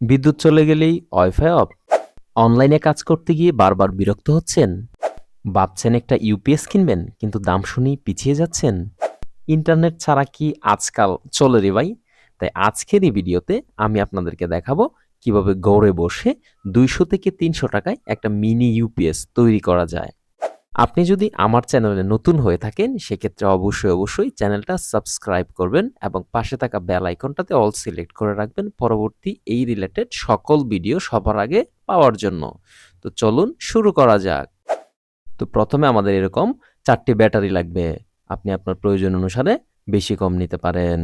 বিদ্যুৎ চলে গেলেই ওয়াইফাই অফ। অনলাইনে কাজ করতে গিয়ে বারবার বিরক্ত হচ্ছেন। ভাবছেন একটা ইউপিএস কিনবেন, কিন্তু দাম শুনেই পিছিয়ে যাচ্ছেন। ইন্টারনেট ছাড়া কি আজকাল চলে রে ভাই? তাই আজকের এই ভিডিওতে আমি আপনাদেরকে দেখাবো কীভাবে গড়ে বসে দুইশো থেকে তিনশো টাকায় একটা মিনি ইউপিএস তৈরি করা যায়। আপনি যদি আমার চ্যানেলে নতুন হয়ে থাকেন, সেক্ষেত্রে অবশ্যই অবশ্যই চ্যানেলটা সাবস্ক্রাইব করবেন এবং পাশে থাকা বেল আইকনটাতে অল সিলেক্ট করে রাখবেন পরবর্তী এই রিলেটেড সকল ভিডিও সবার আগে পাওয়ার জন্য। তো চলুন শুরু করা যাক। তো প্রথমে আমাদের এরকম চারটি ব্যাটারি লাগবে। আপনি আপনার প্রয়োজন অনুসারে বেশি কম নিতে পারেন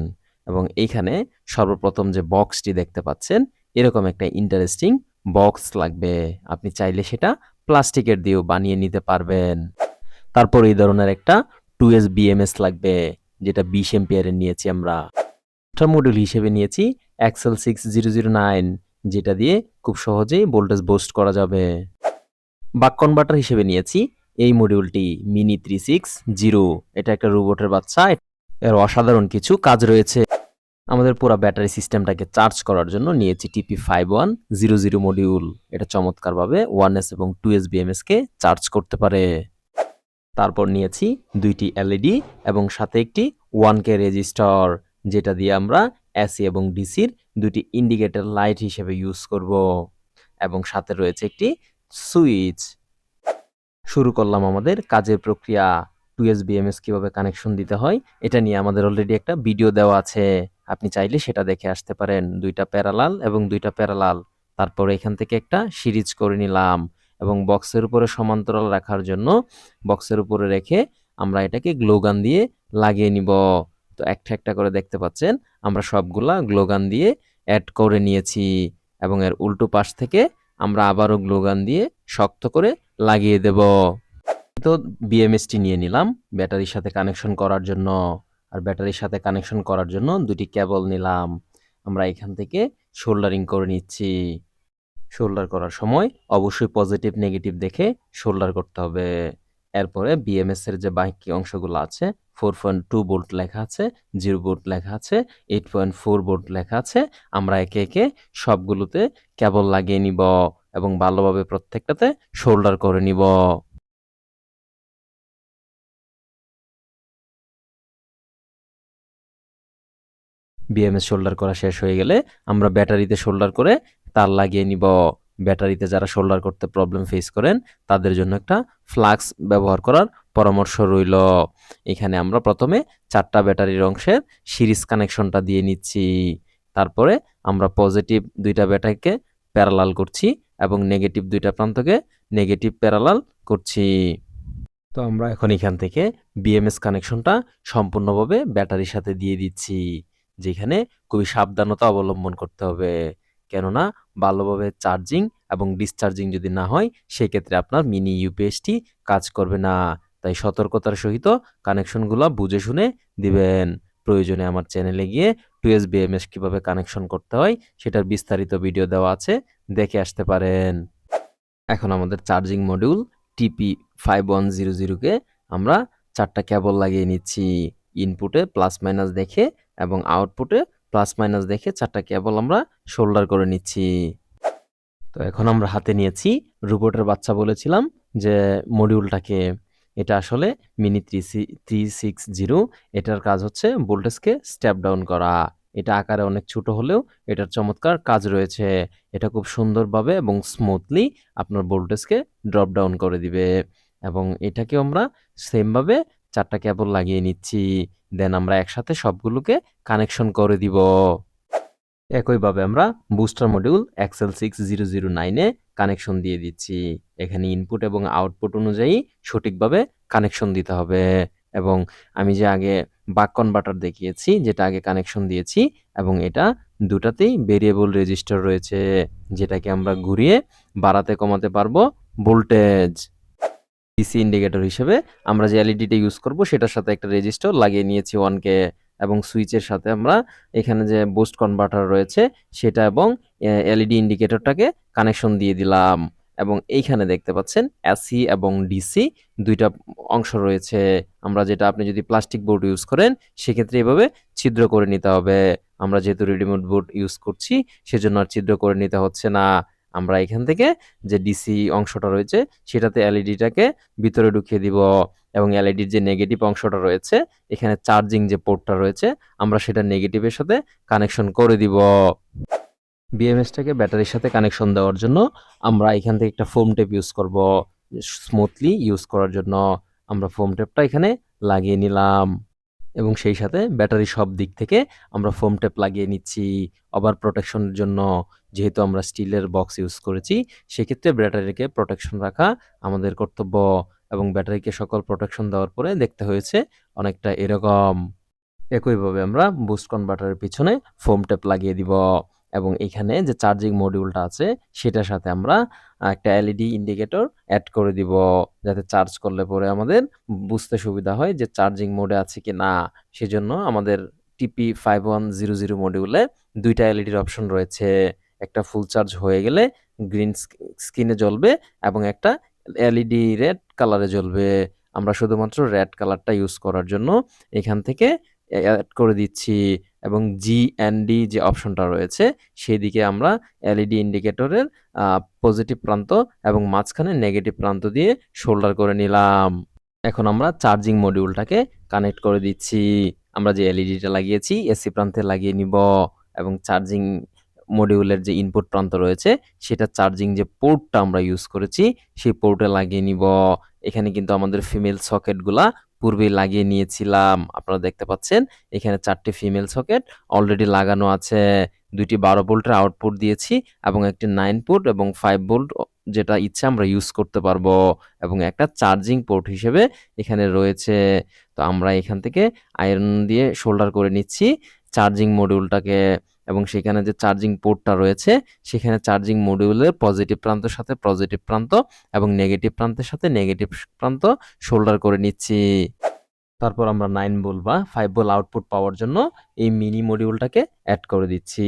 এবং এইখানে সর্বপ্রথম যে বক্সটি দেখতে পাচ্ছেন, এরকম একটা ইন্টারেস্টিং বক্স লাগবে। আপনি চাইলে সেটা প্লাস্টিকের দিয়েও বানিয়ে নিতে পারবেন। তারপর এই ধরনের একটা টু এস বিএমএস লাগবে, যেটা বিশ এম্পিয়ারের নিয়েছি আমরা। একটা মডিউল হিসেবে নিয়েছি XL six zero zero nine যেটা দিয়ে খুব সহজেই ভোল্টেজ বুস্ট করা যাবে। বাক কনভার্টার হিসেবে নিয়েছি এই মডিউলটি মিনি থ্রি সিক্স জিরো এটা একটা রোবটের বাচ্চা। এর অসাধারণ কিছু কাজ রয়েছে। আমাদের পুরো ব্যাটারি সিস্টেমটাকে চার্জ করার জন্য নিয়েছি TP five one zero zero module এটা চমৎকারভাবে ওয়ান এস এবং টু এস বিএমএসকে চার্জ করতে পারে। তারপর নিয়েছি দুইটি এলইডি এবং সাথে একটি ওয়ান কে রেজিস্টার, যেটা দিয়ে আমরা এসি এবং ডিসির দুটি ইন্ডিকেটর লাইট হিসেবে ইউজ করব। এবং সাথে রয়েছে একটি সুইচ শুরু করলাম আমাদের কাজের প্রক্রিয়া। টু এস বিএমএস কীভাবে কানেকশন দিতে হয়, এটা নিয়ে আমাদের অলরেডি একটা ভিডিও দেওয়া আছে। আপনি চাইলে সেটা দেখে আসতে পারেন। দুইটা প্যারালাল এবং দুইটা প্যারালাল। তারপর এখান থেকে একটা সিরিজ করে নিলাম এবং বক্সের উপরে সমান্তরাল রাখার জন্য বক্সের উপরে রেখে আমরা এটাকে গ্লোগান দিয়ে লাগিয়ে নিব। তো একটা একটা করে দেখতে পাচ্ছেন, আমরা সবগুলা গ্লোগান দিয়ে অ্যাড করে নিয়েছি এবং এর উল্টো পাশ থেকে আমরা আবারও গ্লোগান দিয়ে শক্ত করে লাগিয়ে দেব। তো বিএমএসটি নিয়ে নিলাম, ব্যাটারির সাথে কানেকশন করার জন্য। আর ব্যাটারির সাথে কানেকশন করার জন্য দুটি কেবল নিলাম। আমরা এখান থেকে শোল্ডারিং করে নিচ্ছি। শোল্ডার করার সময় অবশ্যই পজিটিভ নেগেটিভ দেখে শোল্ডার করতে হবে। এরপরে বিএমএস এর যে বাকি অংশগুলো আছে ফোর পয়েন্ট টু বোল্ট লেখা আছে জিরো বোল্ট লেখা আছে এইট পয়েন্ট ফোর বোল্ট লেখা আছে, আমরা একে একে সবগুলোতে কেবল লাগিয়ে নিব এবং ভালোভাবে প্রত্যেকটাতে শোল্ডার করে নিব। বিএমএস শোল্ডার করা শেষ হয়ে গেলে আমরা ব্যাটারিতে শোল্ডার করে তার লাগিয়ে নিব। ব্যাটারিতে যারা শোল্ডার করতে প্রবলেম ফেস করেন, তাদের জন্য একটা ফ্লাক্স ব্যবহার করার পরামর্শ রইল। এখানে আমরা প্রথমে চারটা ব্যাটারির অংশের সিরিজ কানেকশনটা দিয়ে নিচ্ছি। তারপরে আমরা পজিটিভ দুইটা ব্যাটারিকে প্যারালাল করছি এবং নেগেটিভ দুইটা প্রান্তকে নেগেটিভ প্যারালাল করছি। তো আমরা এখন এখান থেকে বিএমএস কানেকশনটা সম্পূর্ণভাবে ব্যাটারির সাথে দিয়ে দিচ্ছি। যেখানে খুবই সাবধানতা অবলম্বন করতে হবে। কেননা ভালোভাবে চার্জিং এবং ডিসচার্জিং যদি না হয়, সেক্ষেত্রে আপনার মিনি ইউপিএসটি কাজ করবে না। তাই সতর্কতার সহিত কানেকশনগুলো বুঝে শুনে দিবেন। প্রয়োজনে আমার চ্যানেলে গিয়ে টু এস বিএমএস কীভাবে কানেকশন করতে হয়, সেটার বিস্তারিত ভিডিও দেওয়া আছে, দেখে আসতে পারেন। এখন আমাদের charging module TP five one zero জিরোকে আমরা চারটা কেবল লাগিয়ে নিচ্ছি। ইনপুটে প্লাস মাইনাস দেখে এবং আউটপুটে প্লাস মাইনাস দেখে চারটা কেবল আমরা শোল্ডার করে নিচ্ছি। তো এখন আমরা হাতে নিয়েছি রোবটের বাচ্চা বলেছিলাম যে মডিউলটাকে এটা আসলে mini three three six zero এটার কাজ হচ্ছে ভোল্টেজকে স্টেপ ডাউন করা। এটা আকারে অনেক ছোট হলেও এটার চমৎকার কাজ রয়েছে। এটা খুব সুন্দরভাবে এবং স্মুথলি আপনার ভোল্টেজকে ড্রপ ডাউন করে দিবে। এবং এটাকে আমরা সেমভাবে চারটা কেবল লাগিয়ে নিচ্ছি। দেন আমরা একসাথে সবগুলোকে কানেকশন করে দিব। একইভাবে আমরা booster module XL six zero zero নাইনে কানেকশন দিয়ে দিচ্ছি। এখানে ইনপুট এবং আউটপুট অনুযায়ী সঠিকভাবে কানেকশন দিতে হবে। এবং আমি যে আগে বাক কনভার্টার দেখিয়েছি, যেটা আগে কানেকশন দিয়েছি, এবং এটা দুটাতেই ভেরিয়েবল রেজিস্টার রয়েছে, যেটাকে আমরা ঘুরিয়ে বাড়াতে কমাতে পারব ভোল্টেজ ডিসি ইন্ডিকেটর হিসেবে আমরা যে এলইডিটা ইউজ করব, সেটার সাথে একটা রেজিস্টার লাগিয়ে নিয়েছি ওয়ানকে এবং সুইচের সাথে আমরা এখানে যে বুস্ট কনভার্টার রয়েছে, সেটা এবং এলইডি ইন্ডিকেটরটাকে কানেকশন দিয়ে দিলাম। এবং এইখানে দেখতে পাচ্ছেন এসি এবং ডিসি দুইটা অংশ রয়েছে। আমরা যেটা, আপনি যদি প্লাস্টিক বোর্ড ইউজ করেন, সেক্ষেত্রে এভাবে ছিদ্র করে নিতে হবে। আমরা যেহেতু রেডিমেড বোর্ড ইউজ করছি, সেজন্য আর ছিদ্র করে নিতে হচ্ছে না। আমরা এখান থেকে যে ডিসি অংশটা রয়েছে, সেটাতে এলইডিটাকে ভিতরে ঢুকিয়ে দিব এবং এলইডির যে নেগেটিভ অংশটা রয়েছে, এখানে চার্জিং যে পোর্টটা রয়েছে, আমরা সেটা নেগেটিভের সাথে কানেকশন করে দিব। বিএমএসটাকে ব্যাটারির সাথে কানেকশন দেওয়ার জন্য আমরা এখান থেকে একটা ফোম টেপ ইউজ করব স্মুথলি ইউজ করার জন্য। আমরা ফোম টেপটা এখানে লাগিয়ে নিলাম। এবং সেই সাথে ব্যাটারি সব দিক থেকে আমরা ফোম টেপ লাগিয়ে নিচ্ছি। ওভার প্রোটেকশনের জন্য যেহেতু আমরা স্টিলের বক্স ইউজ করেছি, সেক্ষেত্রে ব্যাটারিকে প্রোটেকশন রাখা আমাদের কর্তব্য এবং ব্যাটারিকে সকল প্রোটেকশন দেওয়ার পরে দেখতে হয়েছে অনেকটা এরকম। একইভাবে আমরা বুস্ট কনভার্টারের পিছনে ফোম টেপ লাগিয়ে দিব। এবং এখানে যে চার্জিং মডিউলটা আছে, সেটার সাথে আমরা একটা এলইডি ইন্ডিকেটর অ্যাড করে দিব, যাতে চার্জ করলে পরে আমাদের বুঝতে সুবিধা হয় যে চার্জিং মোডে আছে কি না। সেজন্য আমাদের TP five one zero zero মডিউলে দুইটা এলইডির অপশন রয়েছে। একটা ফুল চার্জ হয়ে গেলে গ্রিন স্ক্রিনে জ্বলবে এবং একটা এলইডি রেড কালারে জ্বলবে। আমরা শুধুমাত্র রেড কালারটা ইউজ করার জন্য এখান থেকে অ্যাড করে দিচ্ছি। এবং জি এন ডি যে অপশনটা রয়েছে সেই দিকে আমরা এলইডি ইন্ডিকেটরের পজিটিভ প্রান্ত এবং মাঝখানে নেগেটিভ প্রান্ত দিয়ে শোল্ডার করে নিলাম। এখন আমরা চার্জিং মডিউলটাকে কানেক্ট করে দিচ্ছি। আমরা যে এলইডিটা লাগিয়েছি এসি প্রান্তে লাগিয়ে নিব এবং চার্জিং মডিউলের যে ইনপুট প্রান্ত রয়েছে, সেটা চার্জিং যে পোর্টটা আমরা ইউজ করেছি, সেই পোর্টে লাগিয়ে নিব। এখানে কিন্তু আমাদের ফিমেল সকেটগুলা পূর্বেই লাগিয়ে নিয়েছিলাম। আপনারা দেখতে পাচ্ছেন, এখানে চারটি ফিমেল সকেট অলরেডি লাগানো আছে। দুইটি বারো ভোল্টের আউটপুট দিয়েছি এবং একটি নাইন পোর্ট এবং ফাইভ ভোল্ট যেটা ইচ্ছা আমরা ইউজ করতে পারব এবং একটা চার্জিং পোর্ট হিসেবে এখানে রয়েছে। তো আমরা এখান থেকে আয়রন দিয়ে শোল্ডার করে নিচ্ছি। চার্জিং মডিউলটাকে এবং সেখানে যে চার্জিং পোর্টটা রয়েছে, সেখানে চার্জিং মডিউলের পজিটিভ প্রান্তের সাথে পজিটিভ প্রান্ত এবং নেগেটিভ প্রান্তের সাথে নেগেটিভ প্রান্ত শোল্ডার করে নিচ্ছি। তারপর আমরা নাইন বোল বা ফাইভ বোল আউটপুট পাওয়ার জন্য এই মিনি মডিউলটাকে অ্যাড করে দিচ্ছি।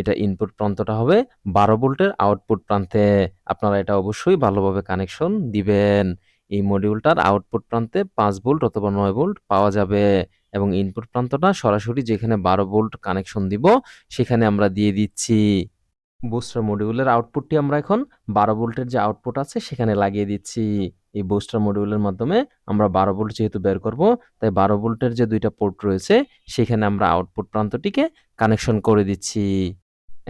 এটা ইনপুট প্রান্তটা হবে বারো ভোল্টের আউটপুট প্রান্তে। আপনারা এটা অবশ্যই ভালোভাবে কানেকশন দিবেন। এই মডিউলটার আউটপুট প্রান্তে পাঁচ ভোল্ট অথবা নয় ভোল্ট পাওয়া যাবে। এবং ইনপুট প্রান্তটা সরাসরি যেখানে বারো ভোল্ট কানেকশন দিব, সেখানে আমরা দিয়ে দিচ্ছি। বুস্টার মডিউলের আউটপুটটি আমরা এখন বারো ভোল্টের যে আউটপুট আছে, সেখানে লাগিয়ে দিচ্ছি। এই বুস্টার মডিউলের মাধ্যমে আমরা বারো ভোল্ট যেহেতু বের করব, তাই বারো ভোল্টের যে দুইটা পোর্ট রয়েছে, সেখানে আমরা আউটপুট প্রান্তটিকে কানেকশন করে দিচ্ছি।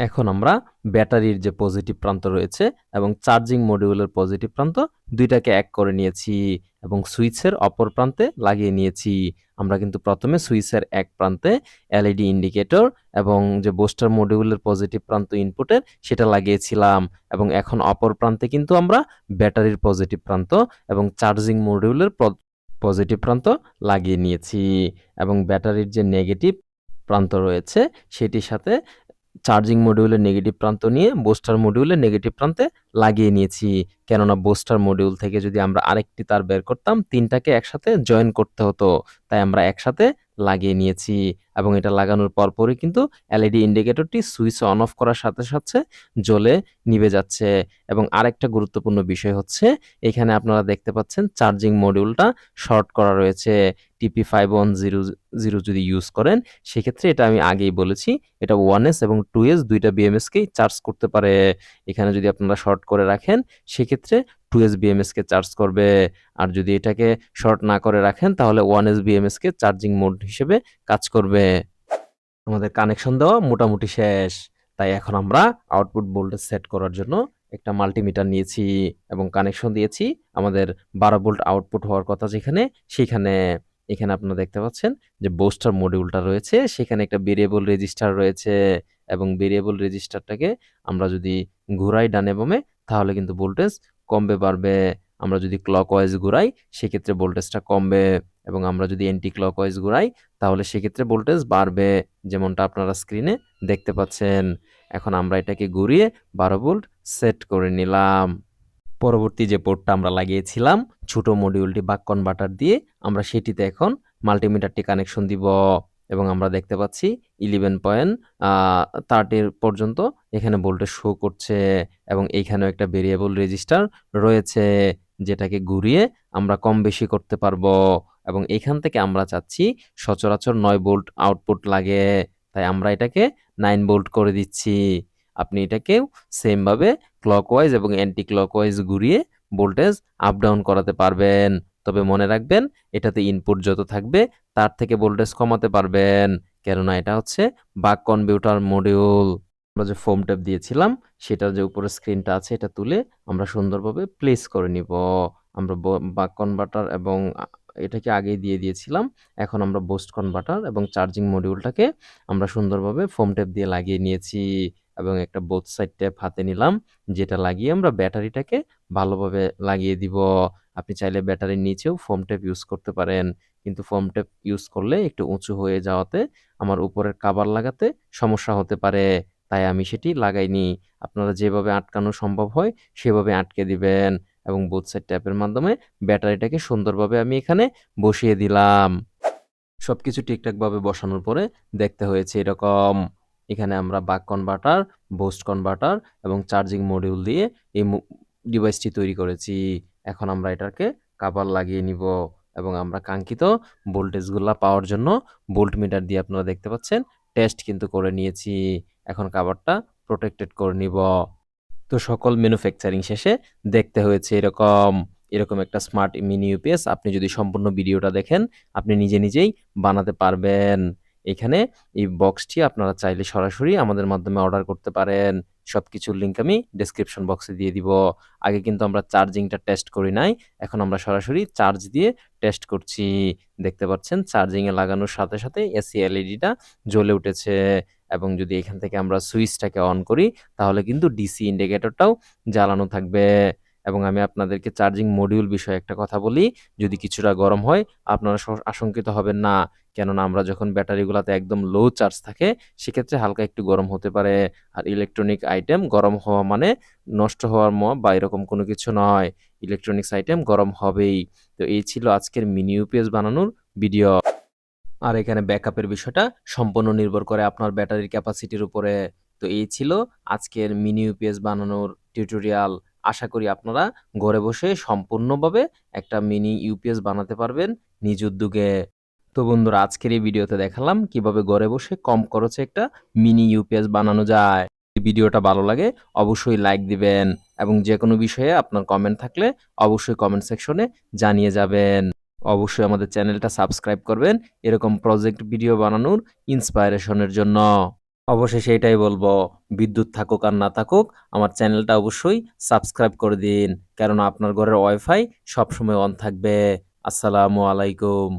এখন আমরা ব্যাটারির যে পজিটিভ প্রান্ত রয়েছে এবং চার্জিং মডিউলের পজিটিভ প্রান্ত, দুইটাকে এক করে নিয়েছি। এবং সুইচের অপর প্রান্তে লাগিয়ে নিয়েছি। আমরা কিন্তু প্রথমে সুইচের এক প্রান্তে এলইডি ইন্ডিকেটর এবং যে বোস্টার মডিউলের পজিটিভ প্রান্ত ইনপুটের সেটা লাগিয়েছিলাম এবং এখন অপর প্রান্তে কিন্তু আমরা ব্যাটারির পজিটিভ প্রান্ত এবং চার্জিং মডিউলের পজিটিভ প্রান্ত লাগিয়ে নিয়েছি এবং ব্যাটারির যে নেগেটিভ প্রান্ত রয়েছে সেটির সাথে চার্জিং মডিউলের নেগেটিভ প্রান্ত নিয়ে বোস্টার মডিউলের নেগেটিভ প্রান্তে লাগিয়ে নিয়েছি। কেননা বোস্টার মডিউল থেকে যদি আমরা আরেকটি তার বের করতাম, তিনটাকে একসাথে জয়েন করতে হতো। তাই আমরা একসাথে লাগিয়ে নিয়েছি এবং এটা লাগানোর পরপরই কিন্তু এলইডি ইন্ডিকেটরটি সুইচ অন অফ করার সাথে সাথে জ্বলে নিভে যাচ্ছে। এবং আরেকটা গুরুত্বপূর্ণ বিষয় হচ্ছে, এখানে আপনারা দেখতে পাচ্ছেন চার্জিং মডিউলটা শর্ট করা রয়েছে। TP five one zero zero যদি ইউজ করেন, সেক্ষেত্রে এটা আমি আগেই বলেছি, এটা ওয়ান এস এবং টু এস দুইটা বিএমএসকেই চার্জ করতে পারে। এখানে যদি আপনারা শর্ট করে রাখেন, সেক্ষেত্রে টু এস বিএমএসকে চার্জ করবে। আর যদি এটাকে শর্ট না করে রাখেন, তাহলে ওয়ান এস বিএমএসকে চার্জিং মোড হিসেবে কাজ করবে। আমাদের কানেকশন দেওয়া মোটামুটি শেষ। তাই এখন আমরা আউটপুট ভোল্টেজ সেট করার জন্য একটা মাল্টিমিটার নিয়েছি এবং কানেকশন দিয়েছি আমাদের বারো ভোল্ট আউটপুট হওয়ার কথা যেখানে, সেখানে। এখানে আপনারা দেখতে পাচ্ছেন যে বোস্টার মডিউলটা রয়েছে, সেখানে একটা ভেরিয়েবল রেজিস্টার রয়েছে এবং ভেরিয়েবল রেজিস্টারটাকে আমরা যদি ঘুরাই ডানে বামে তাহলে কিন্তু ভোল্টেজ কমবে, বাড়বে। আমরা যদি ক্লক ওয়াইজ ঘুরাই, সেক্ষেত্রে ভোল্টেজটা কমবে এবং আমরা যদি এন্টি ক্লক ওয়াইজ ঘুরাই, তাহলে সেক্ষেত্রে ভোল্টেজ বাড়বে, যেমনটা আপনারা স্ক্রিনে দেখতে পাচ্ছেন। এখন আমরা এটাকে ঘুরিয়ে বারো ভোল্ট সেট করে নিলাম। পরবর্তী যে পোর্টটা আমরা লাগিয়েছিলাম, ছোট মডিউলটি বাক কনভার্টার দিয়ে আমরা সেটিতে এখন মাল্টিমিটারটি কানেকশন দিব। এবং আমরা দেখতে পাচ্ছি ইলেভেন পয়েন্ট থার্টির পর্যন্ত এখানে ভোল্টেজ শো করছে এবং এইখানেও একটা ভেরিয়েবল রেজিস্টার রয়েছে যেটাকে ঘুরিয়ে আমরা কম বেশি করতে পারব এবং এখান থেকে আমরা চাচ্ছি সচরাচর নয় ভোল্ট আউটপুট লাগে। তাই আমরা এটাকে নাইন ভোল্ট করে দিচ্ছি। আপনি এটাকেও সেমভাবে ক্লকওয়াইজ এবং অ্যান্টি ক্লকওয়াইজ ঘুরিয়ে ভোল্টেজ আপ ডাউন করাতে পারবেন। তবে মনে রাখবেন, এটাতে ইনপুট যত থাকবে, তার থেকে ভোল্টেজ কমাতে পারবেন। কেননা এটা হচ্ছে বাক কম্পিউটার মডিউল আমরা যে ফোম ট্যাপ দিয়েছিলাম, সেটার যে উপরে স্ক্রিনটা আছে, এটা তুলে আমরা সুন্দরভাবে প্লেস করে নিব। আমরা বাক কনভার্টার এবং এটাকে আগেই দিয়ে দিয়েছিলাম। এখন আমরা বোস্ট কনভার্টার এবং চার্জিং মডিউলটাকে আমরা সুন্দরভাবে ফোম ট্যাপ দিয়ে লাগিয়ে নিয়েছি এবং একটা বোথ সাইড ট্যাপ হাতে নিলাম, যেটা লাগিয়ে আমরা ব্যাটারিটাকে ভালোভাবে লাগিয়ে দিব। আপনি চাইলে ব্যাটারির নিচেও ফোম ট্যাপ ইউজ করতে পারেন, কিন্তু ফোম ট্যাপ ইউজ করলে একটু উঁচু হয়ে যাওয়াতে আমার উপরের কাবার লাগাতে সমস্যা হতে পারে। তাই আমি সেটি লাগাইনি আপনারা যেভাবে আটকানো সম্ভব হয়, সেভাবে আটকে দিবেন এবং বোথ সাইড ট্যাপের মাধ্যমে ব্যাটারিটাকে সুন্দরভাবে আমি এখানে বসিয়ে দিলাম। সব কিছু ঠিকঠাকভাবে বসানোর পরে দেখতে হয়েছে এরকম। এখানে আমরা বাক কনভার্টার বোস্ট কনভার্টার এবং চার্জিং মডিউল দিয়ে এই ডিভাইসটি তৈরি করেছি। এখন আমরা এটাকে কাভার লাগিয়ে নিব এবং আমরা কাঙ্ক্ষিত ভোল্টেজগুলা পাওয়ার জন্য ভোল্ট মিটার দিয়ে আপনারা দেখতে পাচ্ছেন টেস্ট কিন্তু করে নিয়েছি। এখন কাভারটা প্রোটেক্টেড করে নিব। তো সকল ম্যানুফ্যাকচারিং শেষে দেখতে হয়েছে এরকম এরকম একটা স্মার্ট মিনি ইউপিএস আপনি যদি সম্পূর্ণ ভিডিওটা দেখেন, আপনি নিজে নিজেই বানাতে পারবেন। এখানে এই বক্সটি আপনারা চাইলে সরাসরি আমাদের মাধ্যমে অর্ডার করতে পারেন। সব কিছুর লিঙ্ক আমি ডেসক্রিপশন বক্সে দিয়ে দিব। আগে কিন্তু আমরা চার্জিংটা টেস্ট করি নাই, এখন আমরা সরাসরি চার্জ দিয়ে টেস্ট করছি। দেখতে পাচ্ছেন চার্জিংয়ে লাগানোর সাথে সাথে এসি এলইডিটা জ্বলে উঠেছে। এবং যদি এখান থেকে আমরা সুইচটাকে অন করি, তাহলে কিন্তু ডিসি ইন্ডিকেটরটাও জ্বালানো থাকবে। এবং আমি আপনাদেরকে চার্জিং মডিউল বিষয়ে একটা কথা বলি, যদি কিছুটা গরম হয়, আপনারা আশঙ্কিত হবেন না। কেননা আমরা যখন ব্যাটারিগুলোতে একদম লো চার্জ থাকে, সেক্ষেত্রে হালকা একটু গরম হতে পারে। আর ইলেকট্রনিক আইটেম গরম হওয়া মানে নষ্ট হওয়ার ম, বা এরকম কোনো কিছু নয়। ইলেকট্রনিক্স আইটেম গরম হবেই। তো এই ছিল আজকের মিনি ইউপিএস বানানোর ভিডিও আর এখানে ব্যাকআপের বিষয়টা সম্পূর্ণ নির্ভর করে আপনার ব্যাটারির ক্যাপাসিটির উপরে। তো এই ছিল আজকের মিনি ইউপিএস বানানোর টিউটোরিয়াল আশা করি আপনারা ঘরে বসে সম্পূর্ণভাবে একটা মিনি ইউপিএস বানাতে পারবেন নিজ উদ্যোগে। তো বন্ধুরা, আজকের এই ভিডিওতে দেখালাম কীভাবে ঘরে বসে কম খরচে একটা মিনি ইউপিএস বানানো যায়। ভিডিওটা ভালো লাগে, অবশ্যই লাইক দিবেন এবং যে কোনো বিষয়ে আপনার কমেন্ট থাকলে অবশ্যই কমেন্ট সেকশনে জানিয়ে যাবেন। অবশ্যই আমাদের চ্যানেলটা সাবস্ক্রাইব করবেন। এরকম প্রজেক্ট ভিডিও বানানোর ইন্সপায়ারেশনের জন্য। অবশ্যই এটাই বলব, বিদ্যুৎ থাকুক আর না থাকুক, আমার চ্যানেলটা অবশ্যই সাবস্ক্রাইব করে দিন। কেননা আপনার ঘরের ওয়াইফাই সবসময় অন থাকবে। আসসালামু আলাইকুম।